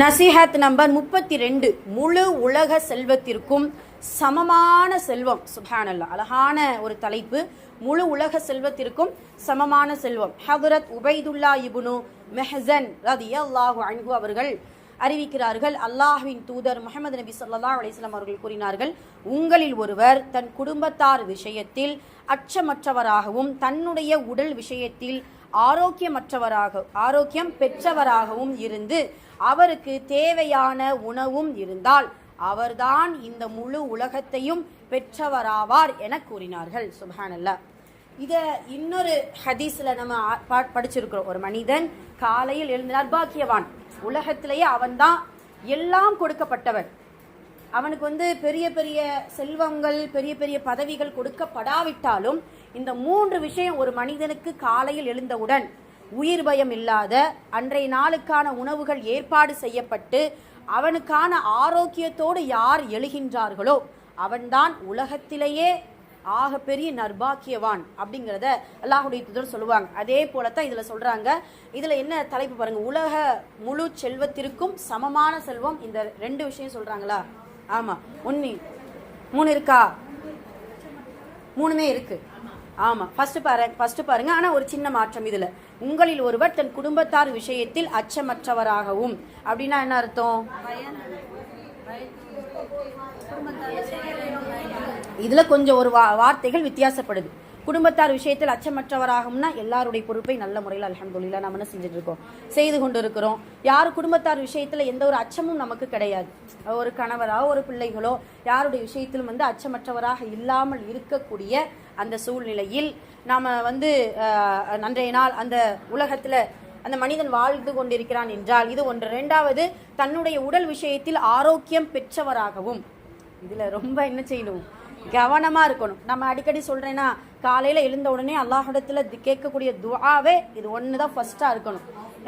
நசிஹத் number முப்பத்தி ரெண்டு முழு உலக செல்வத்திற்கும் சமமான செல்வம். சுபானல்லா அழகான ஒரு தலைப்பு. முழு உலக செல்வத்திற்கும் சமமான செல்வம். ஹதுரத் உபைதுல்லா இபுனு மெஹசன் ரதியல்லாஹு அன்ஹு அவர்கள் அறிவிக்கிறார்கள். அல்லாஹுவின் தூதர் முகமது நபி சொல்லா அலிஸ்லாம் அவர்கள் கூறினார்கள் உங்களில் ஒருவர் தன் குடும்பத்தார் விஷயத்தில் அச்சமற்றவராகவும் தன்னுடைய உடல் விஷயத்தில் ஆரோக்கியமற்றவராக ஆரோக்கியம் பெற்றவராகவும் இருந்து அவருக்கு தேவையான உணவும் இருந்தால் அவர்தான் இந்த முழு உலகத்தையும் பெற்றவராவார் என கூறினார்கள். சுபஹானல்லா. இதை இன்னொரு ஹதீஸில் நம்ம படிச்சிருக்கிறோம். ஒரு மனிதன் காலையில் எழுந்து பாக்கியவான். உலகத்திலேயே அவன்தான் எல்லாம் கொடுக்கப்பட்டவன். அவனுக்கு வந்து பெரிய பெரிய செல்வங்கள் பெரிய பெரிய பதவிகள் கொடுக்கப்படாவிட்டாலும் இந்த மூன்று விஷயம் ஒரு மனிதனுக்கு காலையில் எழுந்தவுடன் உயிர் பயம் இல்லாத அன்றைய நாளுக்கான உணவுகள் ஏற்பாடு செய்யப்பட்டு அவனுக்கான ஆரோக்கியத்தோடு யார் எழுகின்றார்களோ அவன்தான் உலகத்திலேயே ஆக பெரிய நர்பாக்கியவான் அப்படிங்கிறத அல்லாஹுடைய தூதர் சொல்லுவாங்க. அதே போலத்தான் இதில் சொல்கிறாங்க இதில் என்ன தலைப்பு பாருங்கள் உலக முழு செல்வத்திற்கும் சமமான செல்வம் இந்த ரெண்டு விஷயம் சொல்கிறாங்களா ஆமா. ஒன்னு மூணு இருக்கா? மூணுமே இருக்கு. ஆமா. ஃபர்ஸ்ட் பாருங்க ஃபர்ஸ்ட் பாருங்க. ஆனா ஒரு சின்ன மாற்றம் இதுல. உங்களில் ஒருவர் தன் குடும்பத்தார் விஷயத்தில் அச்சமற்றவராகவும். அப்படின்னா என்ன அர்த்தம்? இதுல கொஞ்சம் ஒரு வா- வார்த்தைகள் வித்தியாசப்படுது. குடும்பத்தார் விஷயத்தில் அச்சமற்றவராகும்னா எல்லாருடைய பொறுப்பை நல்ல முறையில் அலமதுல்லா நம்ம என்ன செஞ்சுட்டு இருக்கோம்? செய்து கொண்டு இருக்கிறோம் யார் குடும்பத்தார் விஷயத்தில் எந்த ஒரு அச்சமும் நமக்கு கிடையாது. ஒரு கணவரோ ஒரு பிள்ளைகளோ யாருடைய விஷயத்திலும் வந்து அச்சமற்றவராக இல்லாமல் இருக்கக்கூடிய அந்த சூழ்நிலையில் நாம் வந்து அன்றைய நாள் அந்த உலகத்தில் அந்த மனிதன் வாழ்ந்து கொண்டிருக்கிறான் என்றால் இது ஒன்று. ரெண்டாவது தன்னுடைய உடல் விஷயத்தில் ஆரோக்கியம் பெற்றவராகவும். இதில் ரொம்ப என்ன செய்யணும்? கவனமாக இருக்கணும். நம்ம அடிக்கடி சொல்கிறேன்னா காலையில் எழுந்த உடனே அல்லாஹிடத்தில் கேட்கக்கூடிய துவாவே இது ஒன்று தான் ஃபஸ்ட்டாக இருக்கணும்.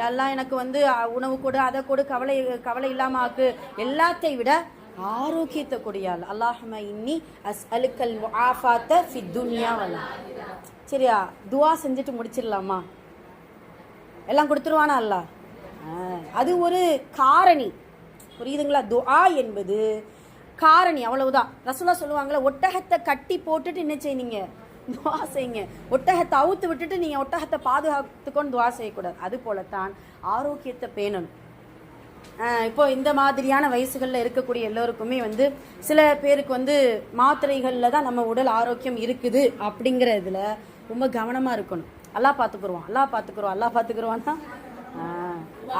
எல்லாம் எனக்கு வந்து உணவு கொடு அதை கொடு கவலை கவலை இல்லாமல் ஆக்கு. எல்லாத்தை விட ஆரோக்கியத்தை கொடியால் அல்லாஹம இன்னி அஸ் அலுக்கல் ஆஃபாத்த ஃபித்துனியா வரலாம் சரியா? துவா செஞ்சுட்டு முடிச்சிடலாமா? எல்லாம் கொடுத்துருவானா அல்லாஹ்? அது ஒரு காரணி. புரியுதுங்களா? துஆ என்பது காரணி அவ்வளவுதான். ரசூலா சொல்லுவாங்களே ஒட்டகத்தை கட்டி போட்டுட்டு என்ன செய்யுங்க துவா செய்யுங்க. ஒட்டகத்தை அவுத்து விட்டுட்டு நீங்கள் ஒட்டகத்தை பாதுகாத்துக்கொண்டு துவா செய்யக்கூடாது. அது போலத்தான் ஆரோக்கியத்தை பேணணும். இப்போ இந்த மாதிரியான வயசுகளில் இருக்கக்கூடிய எல்லோருக்குமே வந்து சில பேருக்கு வந்து மாத்திரைகளில் தான் நம்ம உடல் ஆரோக்கியம் இருக்குது அப்படிங்கிற இதில் ரொம்ப கவனமாக இருக்கணும். எல்லாம் பார்த்துக்குருவோம் எல்லாம் பார்த்துக்குருவோம் எல்லாம் பார்த்துக்குருவான்னா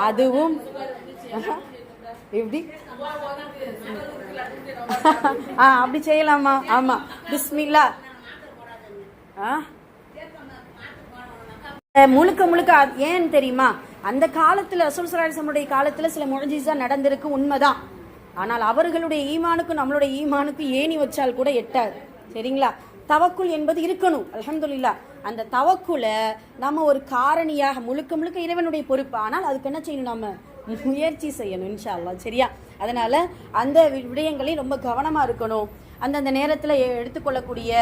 அதுவும் எப்படி? ஆ அப்படி செய்யலாமா? ஆமா. பிஸ்மில்லா. ஆ? முழுக்க முழுக்க ஏன்னு ஏன் தெரியுமா? அந்த காலத்துல அசுல்சராசனுடைய காலத்துல சில முழஞ்சிசா நடந்திருக்கு உண்மைதான். ஆனால் அவர்களுடைய ஈமானுக்கும் நம்மளுடைய ஈமானுக்கும் ஏணி வச்சால் கூட எட்டாது. சரிங்களா? தவக்குள் என்பது இருக்கணும் அலமதுல்லா அந்த தவக்குல நம்ம ஒரு காரணியாக முழுக்க முழுக்க இறைவனுடைய பொறுப்பு. ஆனால் அதுக்கு என்ன செய்யணும் நம்ம முயற்சி செய்யணும் இன்ஷா சரியா? அதனால அந்த வி- ரொம்ப கவனமா இருக்கணும். அந்தந்த நேரத்தில் எடுத்துக்கொள்ளக்கூடிய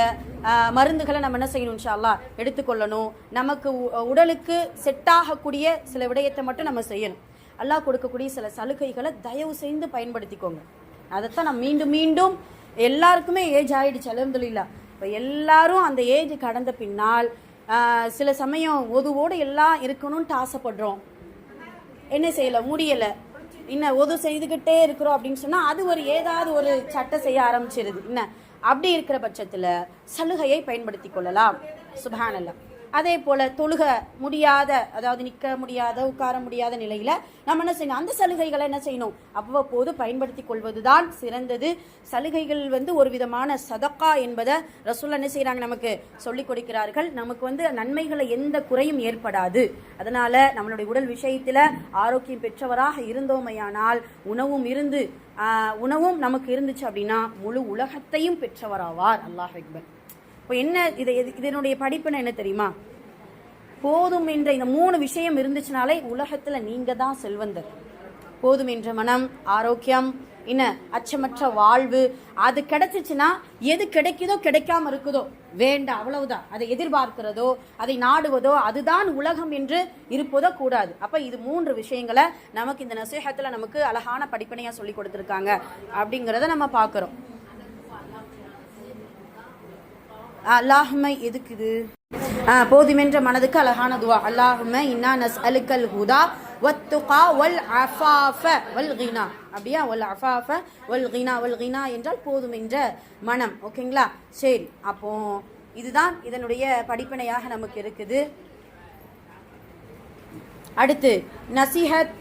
மருந்துகளை நம்ம என்ன செய்யணும் இன்ஷா எடுத்துக்கொள்ளணும். நமக்கு உ- உடலுக்கு செட் ஆகக்கூடிய சில விடயத்தை மட்டும் நம்ம செய்யணும். அல்லாஹ் கொடுக்கக்கூடிய சில சலுகைகளை தயவு செய்து பயன்படுத்திக்கோங்க. அதைத்தான் நான் மீண்டும் மீண்டும் எல்லாருக்குமே ஏஜ் ஆகிடுச்சு அலமதுல்லா இப்போ எல்லாரும் அந்த ஏஜ் கடந்த பின்னால் சில சமயம் ஒதுவோடு எல்லாம் இருக்கணும்னு ஆசைப்படுறோம். என்ன செய்யலை? முடியலை. என்ன ஒது செய்துக்கிட்டே இருக்கிறோம் அப்படின்னு சொன்னால் அது ஒரு ஏதாவது ஒரு சட்டம் செய்ய ஆரம்பிச்சிருது. என்ன? அப்படி இருக்கிற பட்சத்தில் சலுகையை பயன்படுத்தி கொள்ளலாம். சுபானல்லாம் அதே போல் தொழுக முடியாத அதாவது நிற்க முடியாத உட்கார முடியாத நிலையில் நம்ம என்ன செய்யணும்? அந்த சலுகைகளை என்ன செய்யணும்? அவ்வப்போது பயன்படுத்தி கொள்வதுதான் சிறந்தது. சலுகைகள் வந்து ஒரு விதமான சதக்கா என்பதை ரசூல் என்ன செய்கிறாங்க நமக்கு சொல்லிக் கொடுக்கிறார்கள். நமக்கு வந்து நன்மைகளை எந்த குறையும் ஏற்படாது. அதனால் நம்மளுடைய உடல் விஷயத்தில் ஆரோக்கியம் பெற்றவராக இருந்தோமையானால் உணவும் இருந்து உணவும் நமக்கு இருந்துச்சு அப்படின்னா முழு உலகத்தையும் பெற்றவராவார். அல்லாஹ் அக்பர். இப்போ என்ன இது இதனுடைய படிப்புன்னு என்ன தெரியுமா? போதும் என்ற இந்த மூணு விஷயம் இருந்துச்சுனாலே உலகத்துல நீங்க தான் செல்வந்தர். போதும் என்ற மனம் ஆரோக்கியம் என்ன? அச்சமற்ற வாழ்வு. அது கிடைச்சிச்சுன்னா எது கிடைக்குதோ கிடைக்காம இருக்குதோ வேண்டாம் அவ்வளவுதான். அதை எதிர்பார்க்கிறதோ அதை நாடுவதோ அதுதான் உலகம் என்று இருப்பதோ கூடாது. அப்ப இது மூன்று விஷயங்களை நமக்கு இந்த நசீகத்துல நமக்கு அழகான படிப்பனையா சொல்லி கொடுத்துருக்காங்க. அப்படிங்கிறத நம்ம பார்க்கிறோம். அல்லாஹுமை எதுக்கு இது போதுமென்ற மனதுக்கு அழகான துவா. அல்லாஹும இன்னா நஸ் அலுக்கல் ஹுதா வத்துகா வல் அஃபாஃப வல் கினா அப்படியா? வல் அஃபாஃப வல் கினா வல் கினா என்றால் போதுமென்ற மனம். ஓகேங்களா? சரி அப்போ இதுதான் இதனுடைய படிப்பினையாக நமக்கு இருக்குது. அடுத்து நசிஹத்